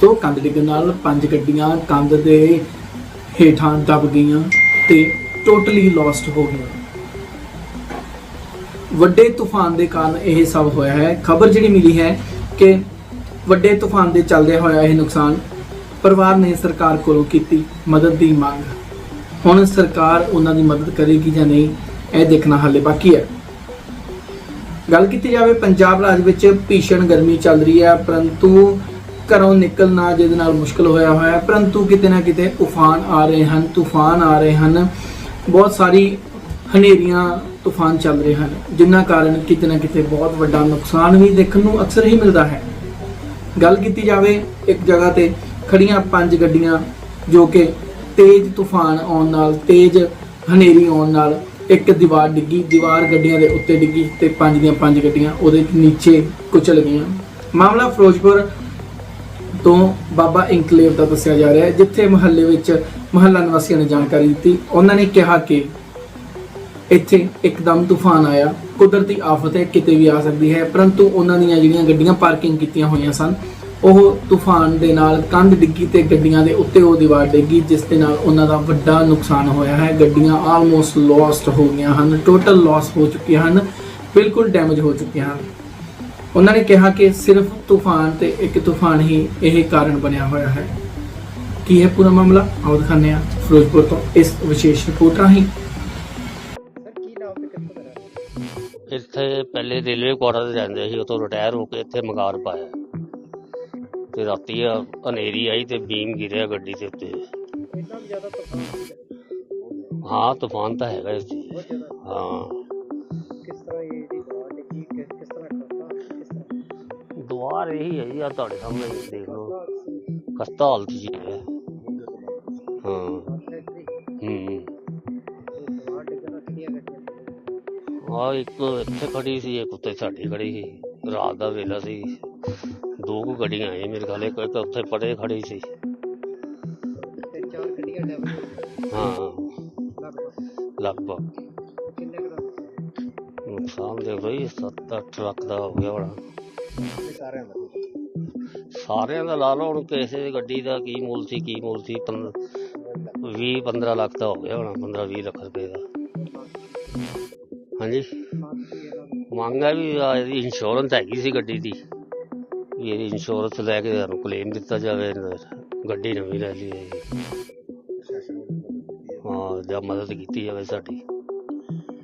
ਤੋਂ ਕੰਧ ਡਿੱਗਣ ਨਾਲ ਪੰਜ ਗੱਡੀਆਂ ਕੰਧ ਦੇ ਹੇਠਾਂ ਦਬ ਗਈਆਂ ਤੇ ਟੋਟਲੀ ਲੋਸਟ ਹੋ ਗਈਆਂ। ਵੱਡੇ ਤੂਫਾਨ ਦੇ ਕਾਰਨ ਇਹ ਸਭ ਹੋਇਆ ਹੈ। ਖਬਰ ਜਿਹੜੀ ਮਿਲੀ ਹੈ ਕਿ ਵੱਡੇ ਤੂਫਾਨ ਦੇ ਚੱਲਦੇ ਹੋਇਆ ਇਹ ਨੁਕਸਾਨ ਪਰਿਵਾਰ ਨੇ ਸਰਕਾਰ ਕੋਲੋਂ ਕੀਤੀ ਮਦਦ ਦੀ ਮੰਗ। ਹੁਣ ਸਰਕਾਰ ਉਹਨਾਂ ਦੀ ਮਦਦ ਕਰੇਗੀ ਜਾਂ ਨਹੀਂ, ਇਹ ਦੇਖਣਾ ਹਾਲੇ ਬਾਕੀ ਹੈ। ਗੱਲ ਕੀਤੀ ਜਾਵੇ ਪੰਜਾਬ ਰਾਜ ਵਿੱਚ ਭੀਸ਼ਣ ਗਰਮੀ ਚੱਲ ਰਹੀ ਹੈ, ਪਰੰਤੂ ਘਰੋਂ ਨਿਕਲਣਾ ਜਿਹਦੇ ਨਾਲ ਮੁਸ਼ਕਲ ਹੋਇਆ ਹੋਇਆ ਪਰੰਤੂ ਕਿਤੇ ਨਾ ਕਿਤੇ ਤੂਫਾਨ ਆ ਰਹੇ ਹਨ, ਤੂਫਾਨ ਆ ਰਹੇ ਹਨ। ਬਹੁਤ ਸਾਰੀ ਹਨੇਰੀਆਂ, ਤੂਫਾਨ ਚੱਲ ਰਹੇ ਹਨ ਜਿਨ੍ਹਾਂ ਕਾਰਨ ਕਿਤੇ ਨਾ ਕਿਤੇ ਬਹੁਤ ਵੱਡਾ ਨੁਕਸਾਨ ਵੀ ਦੇਖਣ ਨੂੰ ਅਕਸਰ ਹੀ ਮਿਲਦਾ ਹੈ। ਗੱਲ ਕੀਤੀ ਜਾਵੇ ਇੱਕ ਜਗ੍ਹਾ ਤੇ ਖੜੀਆਂ ਪੰਜ ਗੱਡੀਆਂ, ਜੋ ਕਿ ਤੇਜ਼ ਤੂਫਾਨ ਆਉਣ ਨਾਲ, ਤੇਜ਼ ਹਨੇਰੀ ਆਉਣ ਨਾਲ ਇੱਕ ਦੀਵਾਰ ਡਿੱਗੀ, ਦੀਵਾਰ ਗੱਡੀਆਂ ਦੇ ਉੱਤੇ ਡਿੱਗੀ ਤੇ ਪੰਜ ਦੀਆਂ ਪੰਜ ਗੱਡੀਆਂ ਉਹਦੇ ਨੀਚੇ ਕੁਚਲ ਗਈਆਂ। ਮਾਮਲਾ ਫਿਰੋਜ਼ਪੁਰ ਤੋਂ ਬਾਬਾ ਇਨਕਲੇਵ ਦਾ ਦੱਸਿਆ ਜਾ ਰਿਹਾ ਹੈ, ਜਿੱਥੇ ਮਹੱਲੇ ਵਿੱਚ ਮਹੱਲਾ ਨਿਵਾਸੀਆਂ ਨੇ ਜਾਣਕਾਰੀ ਦਿੱਤੀ। ਉਹਨਾਂ ਨੇ ਕਿਹਾ ਕਿ ਇੱਥੇ ਇੱਕਦਮ ਤੂਫਾਨ ਆਇਆ। ਕੁਦਰਤੀ ਆਫਤ ਹੈ, ਕਿਤੇ ਵੀ ਆ ਸਕਦੀ ਹੈ, ਪਰੰਤੂ ਉਹਨਾਂ ਦੀਆਂ ਜਿਹੜੀਆਂ ਗੱਡੀਆਂ ਪਾਰਕਿੰਗ ਕੀਤੀਆਂ ਹੋਈਆਂ ਸਨ, ਉਹ ਤੂਫਾਨ ਦੇ ਨਾਲ ਕੰਧ ਡਿੱਗੀ ਤੇ ਗੱਡੀਆਂ ਦੇ ਉੱਤੇ ਉਹ ਦੀਵਾਰ ਡਿੱਗੀ, ਜਿਸ ਦੇ ਨਾਲ ਉਹਨਾਂ ਦਾ ਵੱਡਾ ਨੁਕਸਾਨ ਹੋਇਆ ਹੈ। ਗੱਡੀਆਂ ਆਲਮੋਸਟ ਲੋਸਟ ਹੋ ਗਈਆਂ ਹਨ ਟੋਟਲ ਲਾਸ ਹੋ ਚੁੱਕੀਆਂ ਹਨ, ਬਿਲਕੁਲ ਡੈਮੇਜ ਹੋ ਚੁੱਕੀਆਂ ਹਨ। ਉਹਨਾਂ ਨੇ ਕਿਹਾ ਕਿ ਸਿਰਫ ਤੂਫਾਨ ਤੇ ਇੱਕ ਤੂਫਾਨ ਹੀ ਇਹ ਕਾਰਨ ਬਣਿਆ ਹੋਇਆ ਹੈ। ਕੀ ਹੈ ਪੂਰਾ ਮਾਮਲਾ? ਆਓ ਦਿਖਾਉਂਦੇ ਹਾਂ ਫਿਰੋਜ਼ਪੁਰ ਤੋਂ। ਇਸ ਵਿਸ਼ੇਸ਼ ਰਿਪੋਰਟ ਰਾਹੀਂ। ਇੱਥੇ ਪਹਿਲੇ ਰੇਲਵੇ ਕੁਆਟਰ ਤੇ ਰਹਿੰਦੇ ਸੀ ਉਤੋਂ ਰਿਟਾਇਰ ਹੋ ਕੇ ਇੱਥੇ ਮਕਾਨ ਪਾਇਆ। ਤੇ ਰਾਤੀ ਆ ਹਨੇਰੀ ਆਈ ਤੇ ਬੀਮ ਗਿਰਿਆ ਗੱਡੀ ਦੇ ਉੱਤੇ। ਹਾਂ ਤੂਫਾਨ ਤਾਂ ਹੈਗਾ ਇਸ। ਹਾਂ। ਦੁਆਰ ਇਹੀ ਹੈ ਜੀ ਆ ਤੁਹਾਡੇ ਸਾਹਮਣੇ ਹੀ ਦੇਖ ਲਓ। ਖਸਤਾ ਹਾਲਤ ਜੀ ਹੈ ਹਾਂ। ਹੂੰ। ਆ ਇੱਕ ਇੱਥੇ ਖੜੀ ਸੀ, ਇੱਕ ਉੱਤੇ ਸਾਡੀ ਖੜੀ ਸੀ। ਰਾਤ ਦਾ ਵੇਲਾ ਸੀ। ਦੋ ਕੁ ਗੱਡੀਆਂ ਆਈ ਮੇਰੇ ਖਿਆਲ ਇੱਕ ਉੱਥੇ ਪਰੇ ਖੜੀ ਸੀ। ਹਾਂ। ਲਗਭਗ। ਨੁਕਸਾਨ ਦੇ ਬਈ 7-8 ਲੱਖ ਦਾ ਹੋ ਗਿਆ ਹੋਣਾ। ਸਾਰਿਆਂ ਦਾ ਲਾ ਲਓ, ਹੁਣ ਕਿਸੇ ਗੱਡੀ ਦਾ ਕੀ ਮੁੱਲ ਸੀ, ਕੀ ਮੁੱਲ ਸੀ 20 15 ਲੱਖ ਦਾ ਹੋ ਗਿਆ ਹੋਣਾ 15 20 ਲੱਖ ਰੁਪਏ ਦਾ। ਹਾਂਜੀ? ਮੰਗਾ ਵੀ ਇਹਦੀ ਇੰਸ਼ੋਰੈਂਸ ਹੈਗੀ ਸੀ ਗੱਡੀ ਦੀ, ਵੀ ਇਹਦੀ ਇੰਸ਼ੋਰੈਂਸ ਲੈ ਕੇ ਸਾਨੂੰ ਕਲੇਮ ਦਿੱਤਾ ਜਾਵੇ ਗੱਡੀ ਨਵੀਂ ਲੈ ਲਈ ਹਾਂ, ਜਾਂ ਮਦਦ ਕੀਤੀ ਜਾਵੇ ਸਾਡੀ।